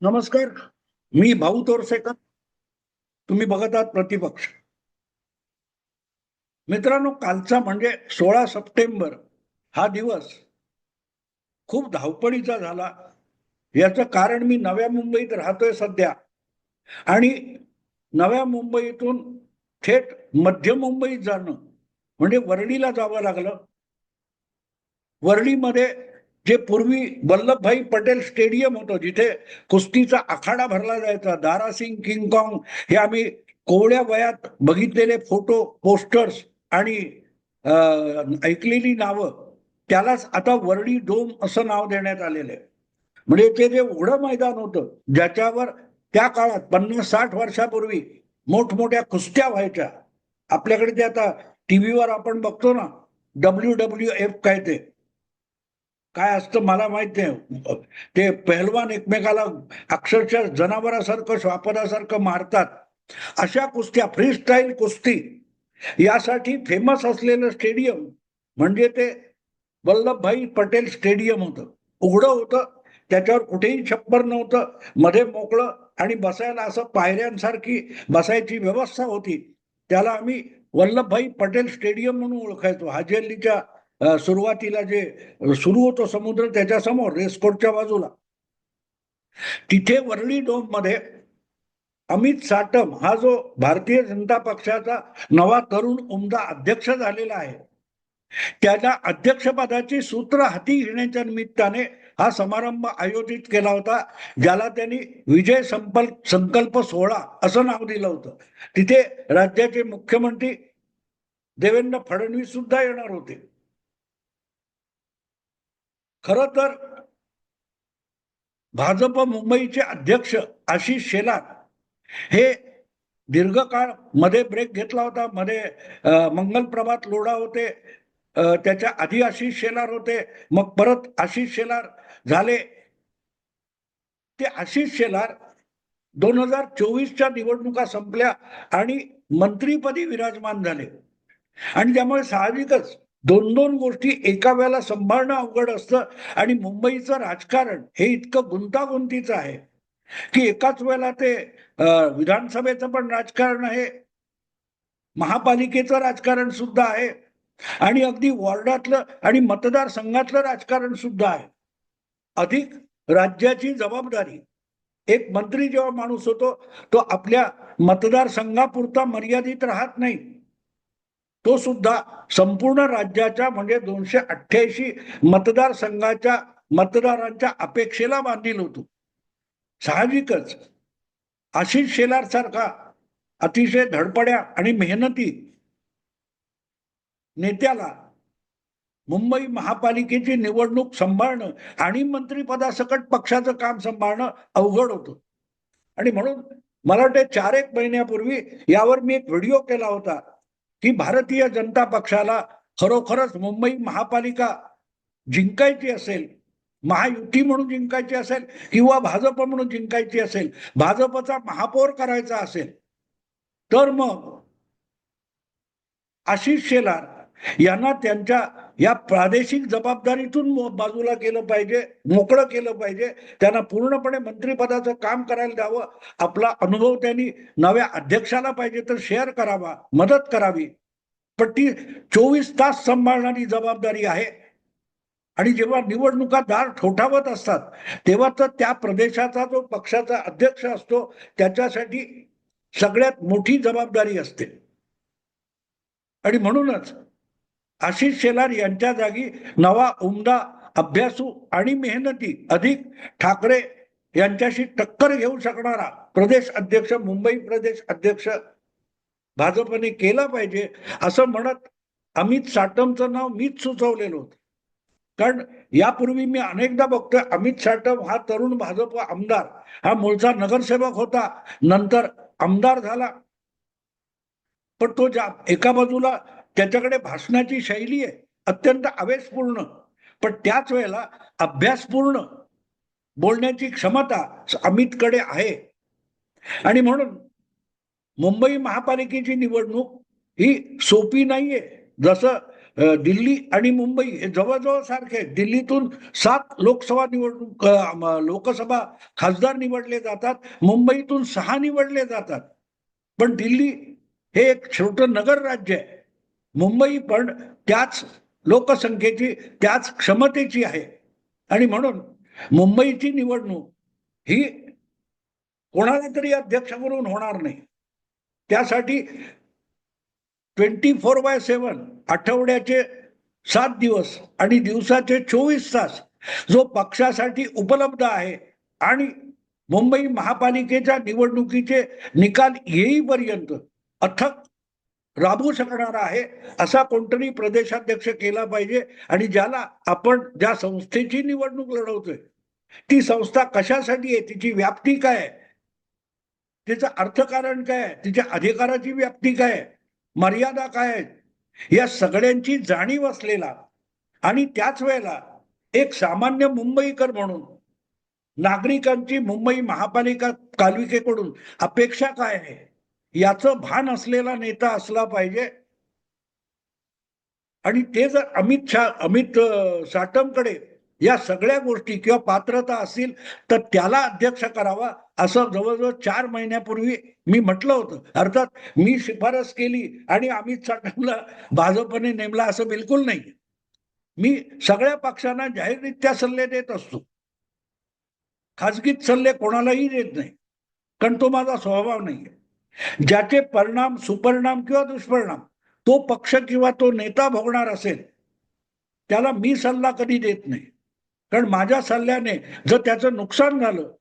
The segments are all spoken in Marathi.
नमस्कार मी भाऊ तोरसेकर. तुम्ही बघत आहात प्रतिपक्ष. मित्रांनो कालचा म्हणजे सोळा सप्टेंबर हा दिवस खूप धावपळीचा झाला. याचं कारण मी नव्या मुंबईत राहतोय सध्या. आणि नव्या मुंबईतून थेट मध्य मुंबईत जाणं म्हणजे वर्लीला जावं लागलं. वर्लीमध्ये जे पूर्वी वल्लभभाई पटेल स्टेडियम होतं जिथे कुस्तीचा आखाडा भरला जायचा दारासिंग किंगकॉंग हे आम्ही कोवळ्या वयात बघितलेले फोटो पोस्टर्स आणि ऐकलेली नावं त्यालाच आता वर्डी डोम असं नाव देण्यात आलेलं आहे. म्हणजे ते जे एवढं मैदान होतं ज्याच्यावर त्या काळात पन्नास साठ वर्षापूर्वी मोठमोठ्या कुस्त्या व्हायच्या. आपल्याकडे ते आता टीव्हीवर आपण बघतो ना डब्ल्यू डब्ल्यू एफ काय ते काय असतं मला माहीत नाही. ते पहलवान एकमेकाला अक्षरशः जनावरासारखं श्वापदासारखं मारतात. अशा कुस्त्या फ्री स्टाईल कुस्ती यासाठी फेमस असलेलं स्टेडियम म्हणजे ते वल्लभभाई पटेल स्टेडियम होतं. उघडं होतं त्याच्यावर कुठेही छप्पर नव्हतं. मध्ये मोकळं आणि बसायला असं पायऱ्यांसारखी बसायची व्यवस्था होती. त्याला आम्ही वल्लभभाई पटेल स्टेडियम म्हणून ओळखायचो. हाजी अल्लीच्या सुरुवातीला जे सुरू होतो समुद्र त्याच्यासमोर रेस्कोटच्या बाजूला. तिथे वर्ली डोममध्ये अमित साटम हा जो भारतीय जनता पक्षाचा नवा तरुण उमदा अध्यक्ष झालेला आहे त्याच्या अध्यक्षपदाची सूत्र हाती घेण्याच्या निमित्ताने हा समारंभ आयोजित केला होता ज्याला त्यांनी विजय संकल्प संकल्प सोहळा असं नाव दिलं होतं. तिथे राज्याचे मुख्यमंत्री देवेंद्र फडणवीस सुद्धा येणार होते. खर तर भाजप मुंबईचे अध्यक्ष आशिष शेलार हे दीर्घकाळमध्ये ब्रेक घेतला होता मध्ये मंगल प्रभात लोढा होते त्याच्या आधी आशिष शेलार होते मग परत आशिष शेलार झाले. ते आशिष शेलार दोन हजार चोवीसच्या निवडणुका संपल्या आणि मंत्रीपदी विराजमान झाले. आणि त्यामुळे साहजिकच दोन दोन गोष्टी एका वेळेला सांभाळणं अवघड असतं. आणि मुंबईचं राजकारण हे इतकं गुंतागुंतीचं आहे की एकाच वेळेला ते विधानसभेचं पण राजकारण आहे. महापालिकेचं राजकारण सुद्धा आहे. आणि अगदी वॉर्डातलं आणि मतदारसंघातलं राजकारण सुद्धा आहे. अधिक राज्याची जबाबदारी. एक मंत्री जेव्हा माणूस होतो तो आपल्या मतदारसंघापुरता मर्यादित राहत नाही. तो सुद्धा संपूर्ण राज्याच्या म्हणजे दोनशे अठ्ठ्याऐंशी मतदारसंघाच्या मतदारांच्या अपेक्षेला बांधील होतो. साहजिकच आशिष शेलार सारखा अतिशय धडपड्या आणि मेहनती नेत्याला मुंबई महापालिकेची निवडणूक सांभाळणं आणि मंत्रिपदासकट पक्षाचं काम सांभाळणं अवघड होतं. आणि म्हणून मला वाटते चार एक महिन्यापूर्वी यावर मी एक व्हिडिओ केला होता. की भारतीय जनता पक्षाला खरोखरच मुंबई महापालिका जिंकायची असेल महायुती म्हणून जिंकायची असेल किंवा भाजप म्हणून जिंकायची असेल भाजपचा महापौर करायचा असेल तर मग आशिष शेलार यांना त्यांच्या या प्रादेशिक जबाबदारीतून बाजूला केलं पाहिजे मोकळं केलं पाहिजे. त्यांना पूर्णपणे मंत्रिपदाचं काम करायला द्यावं. आपला अनुभव त्यांनी नव्या अध्यक्षाला पाहिजे तर शेअर करावा मदत करावी. पण ती चोवीस तास सांभाळणारी जबाबदारी आहे. आणि जेव्हा निवडणुका दार ठोठावत असतात तेव्हा तर त्या प्रदेशाचा जो पक्षाचा अध्यक्ष असतो त्याच्यासाठी सगळ्यात मोठी जबाबदारी असते. आणि म्हणूनच आशिष शेलार यांच्या जागी नवा उमदा अभ्यासू आणि मेहनती अधिक ठाकरे यांच्याशी टक्कर घेऊ शकणारा प्रदेश अध्यक्ष मुंबई प्रदेश अध्यक्ष भाजपने केला पाहिजे असं म्हणत अमित साटमचं नाव मीच सुचवलेलं होतं. कारण यापूर्वी मी अनेकदा बघतोय अमित साटम हा तरुण भाजप आमदार हा मूळचा नगरसेवक होता नंतर आमदार झाला. पण तो ज्या एका बाजूला त्याच्याकडे भाषणाची शैली आहे अत्यंत आवेशपूर्ण. पण त्याच वेळेला अभ्यासपूर्ण बोलण्याची क्षमता अमितकडे आहे. आणि म्हणून मुंबई महापालिकेची निवडणूक ही सोपी नाहीये. जसं दिल्ली आणि मुंबई हे जवळजवळ सारखे दिल्लीतून सात लोकसभा निवडणूक लोकसभा खासदार निवडले जातात. मुंबईतून सहा निवडले जातात. पण दिल्ली हे एक छोटं नगर राज्य आहे. मुंबई पण त्याच लोकसंख्येची त्याच क्षमतेची आहे. आणि म्हणून मुंबईची निवडणूक ही कोणाला तरी अध्यक्ष म्हणून होणार नाही. त्यासाठी ट्वेंटी फोर बाय सेवन आठवड्याचे सात दिवस आणि दिवसाचे चोवीस तास जो पक्षासाठी उपलब्ध आहे आणि मुंबई महापालिकेच्या निवडणुकीचे निकाल येईपर्यंत अथक राबवू शकणारा आहे असा कोणतरी प्रदेशाध्यक्ष केला पाहिजे. आणि ज्याला आपण ज्या संस्थेची निवडणूक लढवतोय ती संस्था कशासाठी आहे? तिची व्याप्ती काय तिचं अर्थकारण काय आहे? तिच्या अधिकाराची व्याप्ती काय मर्यादा काय आहेत? या सगळ्यांची जाणीव असलेला आणि त्याच वेळेला एक सामान्य मुंबईकर म्हणून नागरिकांची मुंबई महापालिका कालविकेकडून अपेक्षा काय आहे? याचं भान असलेला नेता असला पाहिजे. आणि ते जर अमित शहा अमित साटमकडे या सगळ्या गोष्टी किंवा पात्रता असतील तर त्याला अध्यक्ष करावा असं जवळजवळ चार महिन्यापूर्वी मी म्हटलं होतं. अर्थात मी शिफारस केली आणि अमित साटमला भाजपने नेमला असं बिलकुल नाही. मी सगळ्या पक्षांना जाहीररित्या सल्ले देत असतो. खाजगीत सल्ले कोणालाही देत नाही. कारण तो माझा स्वभाव नाही ज्याचे परिणाम सुपरिणाम किंवा दुष्परिणाम तो पक्ष किंवा तो नेता भोगणार असेल त्याला मी सल्ला कधी देत नाही. कारण माझ्या सल्ल्याने जर त्याचं नुकसान झालं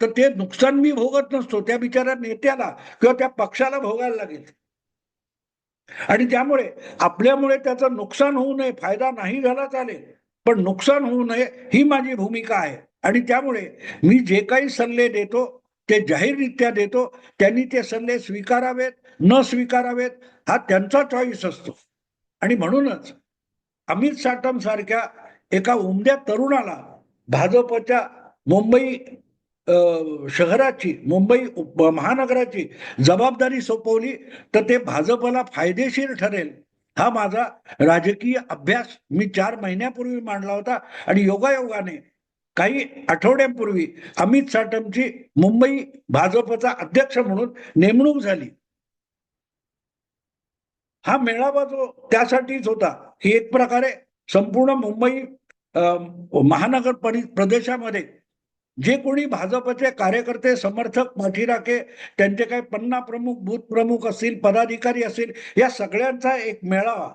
तर ते नुकसान मी भोगत नसतो त्या बिचाऱ्या नेत्याला किंवा त्या पक्षाला भोगायला लागेल. आणि त्यामुळे आपल्यामुळे त्याचं नुकसान होऊ नये फायदा नाही झाला चालेल पण नुकसान होऊ नये ही माझी भूमिका आहे. आणि त्यामुळे मी जे काही सल्ले देतो ते जाहीररित्या देतो. त्यांनी ते संदेश स्वीकारावेत न स्वीकारावेत हा त्यांचा चॉईस असतो. आणि म्हणूनच अमित साटम सारख्या एका उमद्या तरुणाला भाजपच्या मुंबई शहराची मुंबई उप- महानगराची जबाबदारी सोपवली तर ते भाजपला फायदेशीर ठरेल. हा माझा राजकीय अभ्यास मी चार महिन्यापूर्वी मांडला होता आणि योगायोगाने काही आठवड्यांपूर्वी अमित साटमची मुंबई भाजपचा अध्यक्ष म्हणून नेमणूक झाली. हा मेळावा जो त्यासाठीच होता की एक प्रकारे संपूर्ण मुंबई महानगर परि प्रदेशामध्ये जे कोणी भाजपचे कार्यकर्ते समर्थक पाठीराखे त्यांचे काही पन्ना प्रमुख बूथ प्रमुख असतील पदाधिकारी असतील या सगळ्यांचा एक मेळावा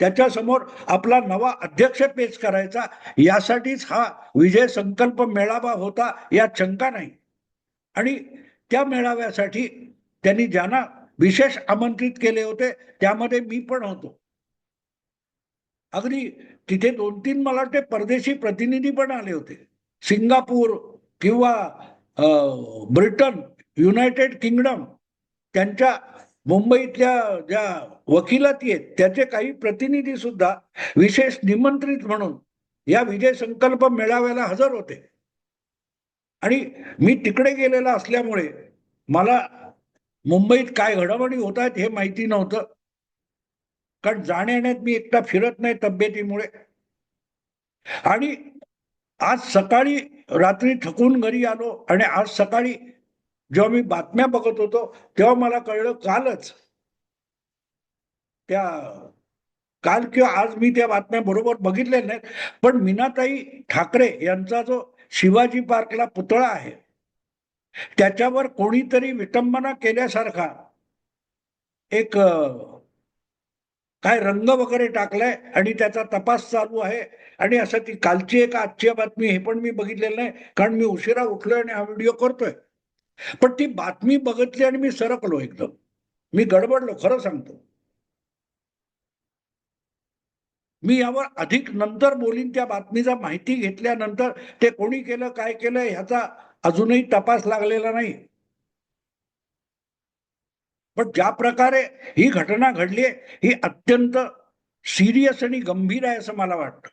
त्याच्यासमोर आपला नवा अध्यक्ष पेश करायचा यासाठीच हा विजय संकल्प मेळावा होता यात शंका नाही. आणि त्या मेळाव्यासाठी त्यांनी ज्यांना विशेष आमंत्रित केले होते त्यामध्ये मी पण होतो. अगदी तिथे दोन तीन मला वाटते परदेशी प्रतिनिधी पण आले होते. सिंगापूर किंवा ब्रिटन युनायटेड किंगडम त्यांच्या मुंबईतल्या ज्या वकिलाती आहेत त्याचे काही प्रतिनिधी सुद्धा विशेष निमंत्रित म्हणून या विजय संकल्प मेळाव्याला हजर होते. आणि मी तिकडे गेलेला असल्यामुळे मला मुंबईत काय घडामोडी होत आहेत हे माहिती नव्हतं. कारण जाण्यायेण्यात मी एकटा फिरत नाही तब्येतीमुळे. आणि आज सकाळी रात्री थकून घरी आलो आणि आज सकाळी जेव्हा मी बातम्या बघत होतो तेव्हा मला कळलं कालच. त्या काल किंवा आज मी त्या बातम्या बरोबर बघितल्या नाहीत. पण मीनाताई ठाकरे यांचा जो शिवाजी पार्कला पुतळा आहे त्याच्यावर कोणीतरी विटंबना केल्यासारखा एक काय रंग वगैरे टाकलाय आणि त्याचा तपास चालू आहे. आणि असं ती कालची एक आजची बातमी हे पण मी बघितलेलं नाही. कारण मी उशिरा उठलोय आणि हा व्हिडिओ करतोय. पण ती बातमी बघितली आणि मी सरकलो एकदम. मी गडबडलो खरं सांगतो. मी यावर अधिक नंतर बोलीन त्या बातमीचा माहिती घेतल्यानंतर ते कोणी केलं काय केलं ह्याचा अजूनही तपास लागलेला नाही. पण ज्या प्रकारे ही घटना घडली ही अत्यंत सिरियस आणि गंभीर आहे असं मला वाटतं.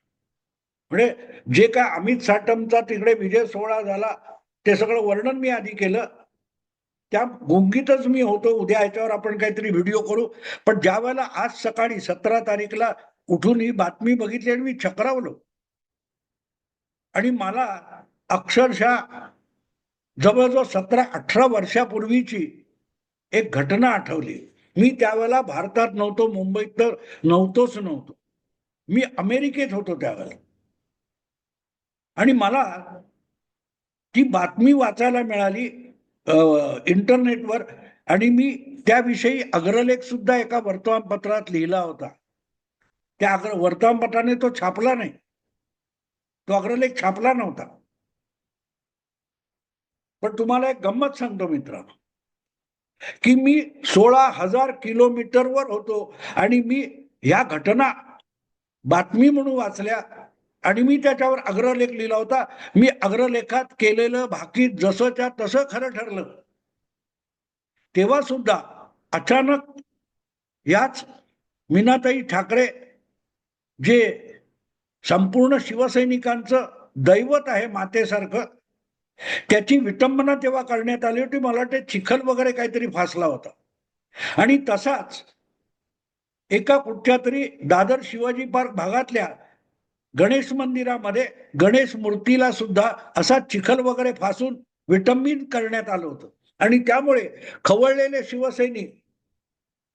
म्हणजे जे काय अमित साटमचा तिकडे विजय सोहळा झाला ते सगळं वर्णन मी आधी केलं. त्या गुंगीतच मी होतो. उद्या याच्यावर आपण काहीतरी व्हिडिओ करू. पण ज्या वेळेला आज सकाळी सतरा तारीखला उठून ही बातमी बघितली आणि मी चक्रावलो. आणि मला अक्षरशः जवळजवळ सतरा अठरा वर्षापूर्वीची एक घटना आठवली. मी त्यावेळेला भारतात नव्हतो मुंबईत तर नव्हतोच नव्हतो. मी अमेरिकेत होतो त्यावेळेला. आणि मला ती बातमी वाचायला मिळाली इंटरनेटवर आणि मी त्याविषयी अग्रलेख सुद्धा एका वर्तमानपत्रात लिहिला होता. त्या अग्र वर्तमानपत्राने तो छापला नाही. तो अग्रलेख छापला नव्हता. पण तुम्हाला एक गंमत सांगतो मित्रांनो की मी सोळा हजार किलोमीटरवर होतो आणि मी ह्या घटना बातमी म्हणून वाचल्या आणि मी त्याच्यावर अग्रलेख लिहिला होता. मी अग्रलेखात केलेलं भाकीत जसंच्या तसं खरं ठरलं. तेव्हा सुद्धा अचानक याच मीनाताई ठाकरे जे संपूर्ण शिवसैनिकांचं दैवत आहे मातेसारखं त्याची विटंबना तेव्हा करण्यात आली होती. मला वाटते चिखल वगैरे काहीतरी फासला होता. आणि तसाच एका कुठच्या तरी दादर शिवाजी पार्क भागातल्या गणेश मंदिरामध्ये गणेश मूर्तीला सुद्धा असा चिखल वगैरे फासून विटंबिन करण्यात आलं होतं. आणि त्यामुळे खवळलेले शिवसैनिक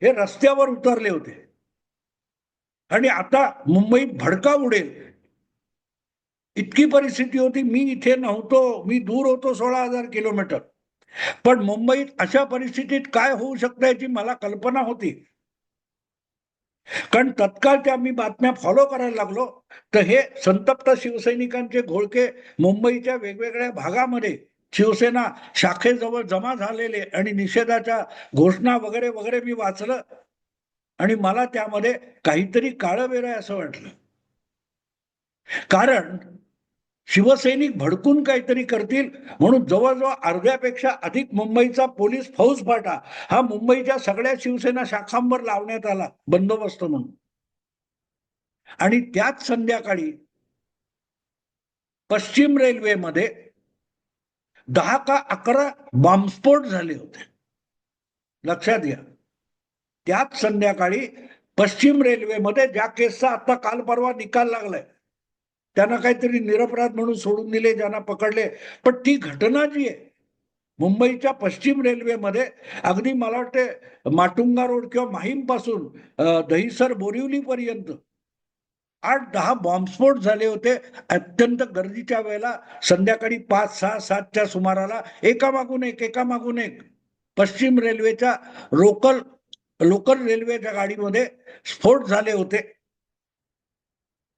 हे रस्त्यावर उतरले होते. आणि आता मुंबईत भडका उडेल. इतकी परिस्थिती होती मी इथे नव्हतो मी दूर होतो सोळा हजार किलोमीटर. पण मुंबईत अशा परिस्थितीत काय होऊ शकतं याची मला कल्पना होती. कारण तत्काळ त्या मी बातम्या फॉलो करायला लागलो तर हे संतप्त शिवसैनिकांचे घोळके मुंबईच्या वेगवेगळ्या भागामध्ये शिवसेना शाखेजवळ जमा झालेले आणि निषेधाच्या घोषणा वगैरे वगैरे मी वाचलं आणि मला त्यामध्ये काहीतरी काळं वेळ आहे असं वाटलं. कारण शिवसैनिक भडकून काहीतरी करतील म्हणून जवळजवळ अर्ध्यापेक्षा अधिक मुंबईचा पोलीस फौजफाटा हा मुंबईच्या सगळ्या शिवसेना शाखांवर लावण्यात आला बंदोबस्त म्हणून. आणि त्याच संध्याकाळी पश्चिम रेल्वेमध्ये दहा का अकरा बॉम्बस्फोट झाले होते. लक्षात घ्या. त्याच संध्याकाळी पश्चिम रेल्वेमध्ये ज्या केसचा आता काल परवा निकाल लागलाय त्यांना काहीतरी निरपराध म्हणून सोडून दिले ज्यांना पकडले. पण ती घटना जी आहे मुंबईच्या पश्चिम रेल्वेमध्ये अगदी मला वाटते माटुंगा रोड किंवा माहीमपासून दहिसर बोरिवली पर्यंत आठ दहा बॉम्बस्फोट झाले होते. अत्यंत गर्दीच्या वेळेला संध्याकाळी पाच सहा सातच्या सुमाराला एकामागून एक एकामागून एक पश्चिम रेल्वेच्या लोकल लोकल रेल्वेच्या गाडीमध्ये स्फोट झाले होते.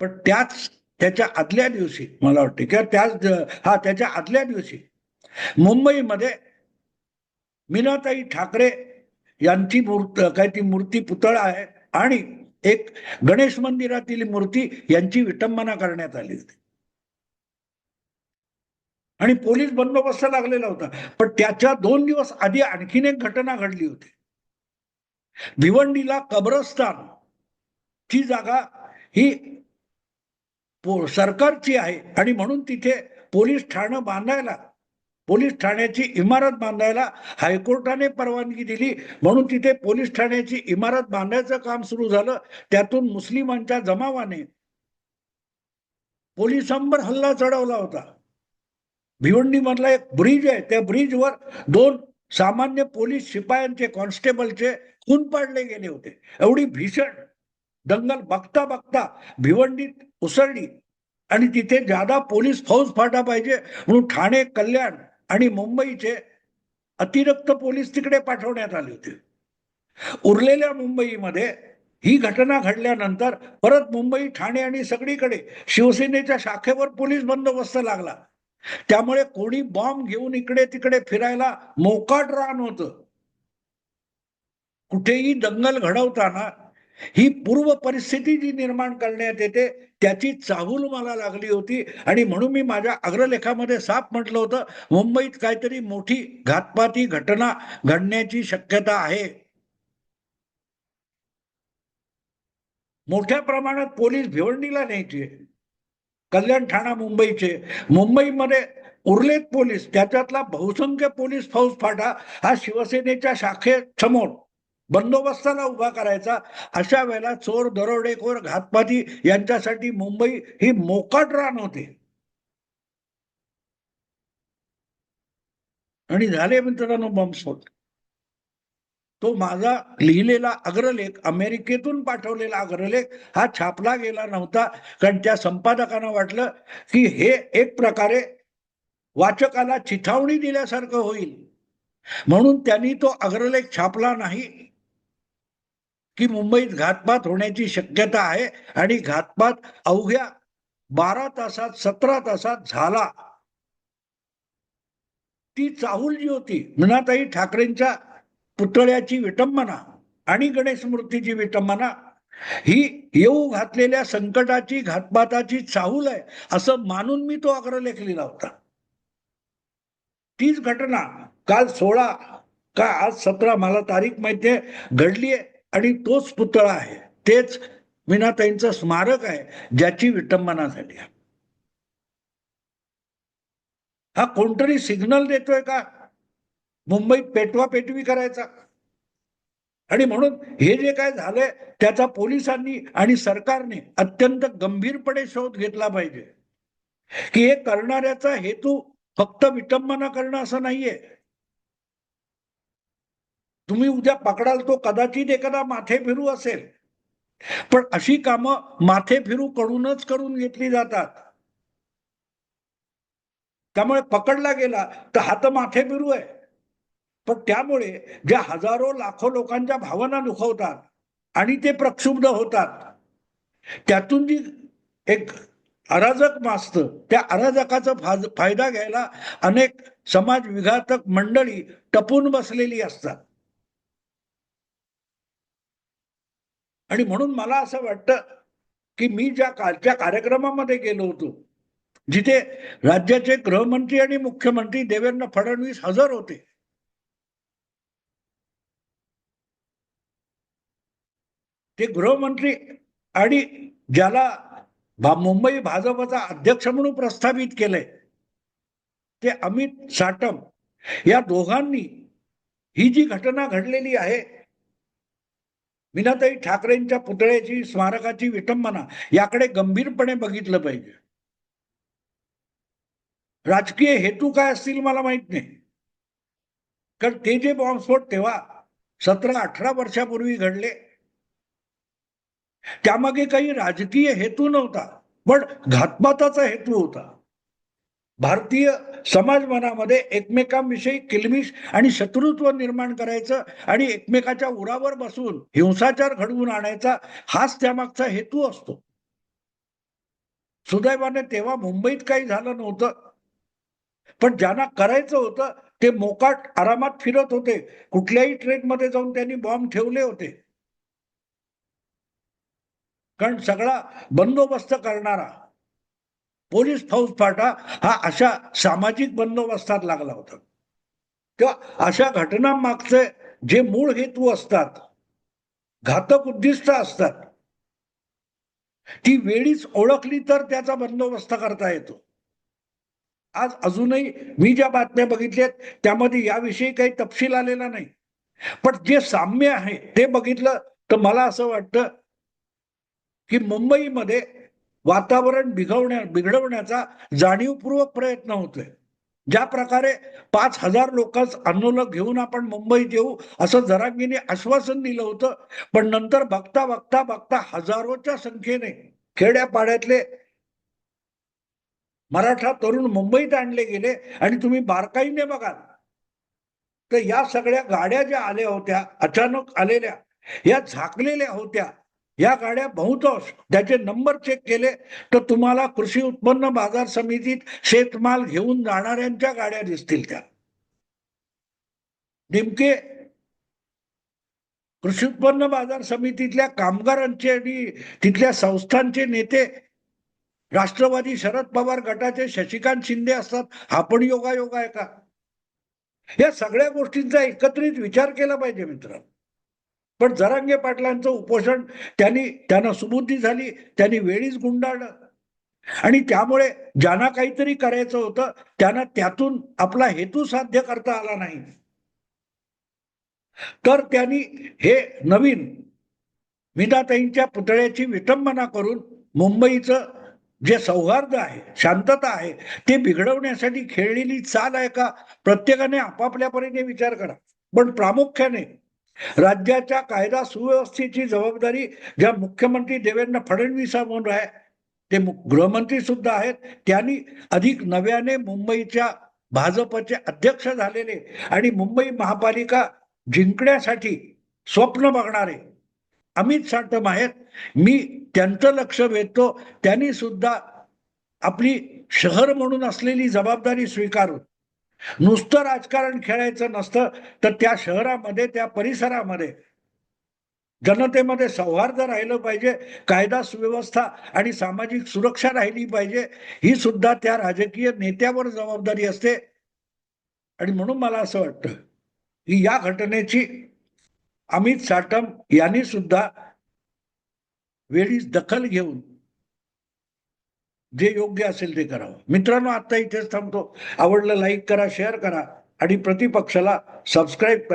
पण त्याच त्याच्या आदल्या दिवशी मला वाटते किंवा त्याच हा त्याच्या आदल्या दिवशी मुंबईमध्ये मीनाताई ठाकरे यांची मूर्त काय ती मूर्ती पुतळा आहे आणि एक गणेश मंदिरातील मूर्ती यांची विटंबना करण्यात आली होती. आणि पोलीस बंदोबस्त लागलेला होता. पण त्याच्या दोन दिवस आधी आणखीन एक घटना घडली होती. भिवंडीला कब्रस्तान ची जागा ही सरकारची आहे. आणि म्हणून तिथे पोलीस ठाणं बांधायला पोलीस ठाण्याची इमारत बांधायला हायकोर्टाने परवानगी दिली. म्हणून तिथे पोलीस ठाण्याची इमारत बांधायचं काम सुरू झालं. त्यातून मुस्लिमांच्या जमावाने पोलिसांवर हल्ला चढवला होता. भिवंडी मधला एक ब्रिज आहे. त्या ब्रिजवर दोन सामान्य पोलीस शिपायांचे कॉन्स्टेबलचे खून पाडले गेले होते. एवढी भीषण दंगल बघता बघता भिवंडीत उसळली. आणि तिथे ज्यादा पोलीस फौज फाटा पाहिजे म्हणून ठाणे कल्याण आणि मुंबईचे अतिरिक्त पोलीस तिकडे पाठवण्यात आले होते. उरलेल्या मुंबईमध्ये ही घटना घडल्यानंतर परत मुंबई ठाणे आणि सगळीकडे शिवसेनेच्या शाखेवर पोलीस बंदोबस्त लागला. त्यामुळे कोणी बॉम्ब घेऊन इकडे तिकडे फिरायला मोकाट रान होत. कुठेही दंगल घडवताना ही पूर्व परिस्थिती जी निर्माण करण्यात येते त्याची चाहूल मला लागली होती. आणि म्हणून मी माझ्या अग्रलेखामध्ये साफ म्हटलं होतं मुंबईत काहीतरी मोठी घातपाती घटना घडण्याची शक्यता आहे. मोठ्या प्रमाणात पोलीस भिवंडीला न्यायचे. कल्याण ठाणा मुंबईचे. मुंबईमध्ये उरलेत पोलीस त्याच्यातला बहुसंख्य पोलीस फौजफाटा हा शिवसेनेच्या शाखेसमोर. बंदोबस्ताला उभा करायचा. अशा वेळेला चोर दरोडेखोर घातपाती यांच्यासाठी मुंबई ही मोकाट रान होते. आणि झाले मित्रांनो बॉम्बस्फोट तो माझा लिहिलेला अग्रलेख अमेरिकेतून पाठवलेला अग्रलेख हा छापला गेला नव्हता. कारण त्या संपादकांना वाटलं की हे एक प्रकारे वाचकाला चिथावणी दिल्यासारखं होईल. म्हणून त्यांनी तो अग्रलेख छापला नाही. की मुंबईत घातपात होण्याची शक्यता आहे आणि घातपात अवघ्या बारा तासात सतरा तासात झाला. ती चाहूल जी होती मनाताई ठाकरेंच्या पुतळ्याची विटंबना आणि गणेश मूर्तीची विटंबना ही येऊ घातलेल्या संकटाची घातपाताची चाहूल आहे असं मानून मी तो अग्रलेख लिहिला होता. तीच घटना काल सोळा का आज सतरा मला तारीख माहितीये घडलीये आणि तोच पुतळा आहे. तेच मीनाताईंचं स्मारक आहे ज्याची विटंबना झाली हा कोणतरी सिग्नल देतोय का? मुंबईत पेटवा पेटवी करायचा. आणि म्हणून हे जे काय झालंय त्याचा पोलिसांनी आणि सरकारने अत्यंत गंभीरपणे शोध घेतला पाहिजे. की हे करणाऱ्याचा हेतू फक्त विटंबना करणं असं नाहीये. तुम्ही उद्या पकडाल तो कदाचित एखादा माथे फिरू असेल. पण अशी कामं माथे फिरू कडूनच करून घेतली जातात. त्यामुळे पकडला गेला तर हा तर माथे फिरू आहे. पण त्यामुळे ज्या हजारो लाखो लोकांच्या भावना दुखवतात आणि ते प्रक्षुब्ध होतात. त्यातून जी एक अराजक मासत त्या अराजकाचा फायदा घ्यायला अनेक समाज विघातक मंडळी टपून बसलेली असतात. आणि म्हणून मला असं वाटतं की मी ज्या कालच्या कार्यक्रमामध्ये गेलो होतो जिथे राज्याचे गृहमंत्री आणि मुख्यमंत्री देवेंद्र फडणवीस हजर होते ते गृहमंत्री आणि ज्याला भा- मुंबई भाजपचा अध्यक्ष म्हणून प्रस्थापित केलंय ते अमित साटम या दोघांनी ही जी घटना घडलेली आहे मीनाताई ठाकरेंच्या पुतळ्याची स्मारकाची विटंबना याकडे गंभीरपणे बघितलं पाहिजे. राजकीय हेतू काय असतील मला माहीत नाही. कारण ते जे बॉम्बस्फोट तेव्हा सतरा अठरा वर्षापूर्वी घडले. त्यामागे काही राजकीय हेतू नव्हता पण घातपाताचा हेतू होता. भारतीय समाज मनामध्ये एकमेकांविषयी किलमिश आणि शत्रुत्व निर्माण करायचं आणि एकमेकाच्या उरावर बसून हिंसाचार घडवून आणायचा हाच त्यामागचा हेतू असतो. सुदैवाने तेव्हा मुंबईत काही झालं नव्हतं. पण ज्यांना करायचं होतं ते मोकाट आरामात फिरत होते. कुठल्याही ट्रेनमध्ये जाऊन त्यांनी बॉम्ब ठेवले होते. कारण सगळा बंदोबस्त करणारा पोलीस फौजफाटा हा अशा सामाजिक बंदोबस्तात लागला होता. तेव्हा अशा घटनांमागचे जे मूळ हेतू असतात घातक उद्दिष्ट असतात ती वेळीच ओळखली तर त्याचा बंदोबस्त करता येतो. आज अजूनही मी ज्या बातम्या बघितल्यात त्यामध्ये याविषयी काही तपशील आलेला नाही. पण जे साम्य आहे ते बघितलं तर मला असं वाटतं की मुंबईमध्ये वातावरण बिघवण्या बिघडवण्याचा जाणीवपूर्वक प्रयत्न होतोय. ज्या प्रकारे पाच हजार लोकांच आंदोलन घेऊन आपण मुंबईत येऊ असं जरांगीने आश्वासन दिलं होतं. पण नंतर बघता बघता बघता हजारोच्या संख्येने खेड्यापाड्यातले मराठा तरुण मुंबईत आणले गेले आणि तुम्ही बारकाईने बघाल. तर या सगळ्या गाड्या ज्या आल्या होत्या अचानक आलेल्या या झाकलेल्या होत्या या गाड्या बहुतांश त्याचे नंबर चेक केले तर तुम्हाला कृषी उत्पन्न बाजार समितीत शेतमाल घेऊन जाणाऱ्यांच्या गाड्या दिसतील त्या. नेमके कृषी उत्पन्न बाजार समितीतल्या कामगारांचे आणि तिथल्या संस्थांचे नेते राष्ट्रवादी शरद पवार गटाचे शशिकांत शिंदे असतात हा पण योगायोग आहे का? या सगळ्या गोष्टींचा एकत्रित विचार केला पाहिजे मित्र पण जरांगे पाटलांचं उपोषण त्यांनी त्यांना सुबुद्धी झाली त्यांनी वेळीच गुंडाळलं. आणि त्यामुळे ज्यांना काहीतरी करायचं होतं त्यांना त्यातून आपला हेतू साध्य करता आला नाही. तर त्यांनी हे नवीन मीनाताईंच्या पुतळ्याची विटंबना करून मुंबईचं जे सौहार्द आहे शांतता आहे ते बिघडवण्यासाठी खेळलेली चाल आहे का प्रत्येकाने आपापल्या परीने विचार करा. पण प्रामुख्याने राज्याच्या कायदा सुव्यवस्थेची जबाबदारी ज्या मुख्यमंत्री देवेंद्र फडणवीसांवर आहे ते गृहमंत्री सुद्धा आहेत. त्यांनी अधिक नव्याने मुंबईच्या भाजपचे अध्यक्ष झालेले आणि मुंबई महापालिका जिंकण्यासाठी स्वप्न बघणारे अमित साटम आहेत. मी त्यांचं लक्ष वेधतो. त्यांनी सुद्धा आपली शहर म्हणून असलेली जबाबदारी स्वीकारून नुसतं राजकारण खेळायचं नसतं तर त्या शहरामध्ये त्या परिसरामध्ये जनतेमध्ये सौहार्द राहिलं पाहिजे कायदा सुव्यवस्था आणि सामाजिक सुरक्षा राहिली पाहिजे ही सुद्धा त्या राजकीय नेत्यावर जबाबदारी असते. आणि म्हणून मला असं वाटतं की या घटनेची अमित साटम यांनी सुद्धा वेळीच दखल घेऊन जे योग्य असेल ते करावं. मित्रांनो आता इथेच थांबतो. आवडलं लाईक करा शेअर करा आणि प्रतिपक्षाला सबस्क्राईब करा.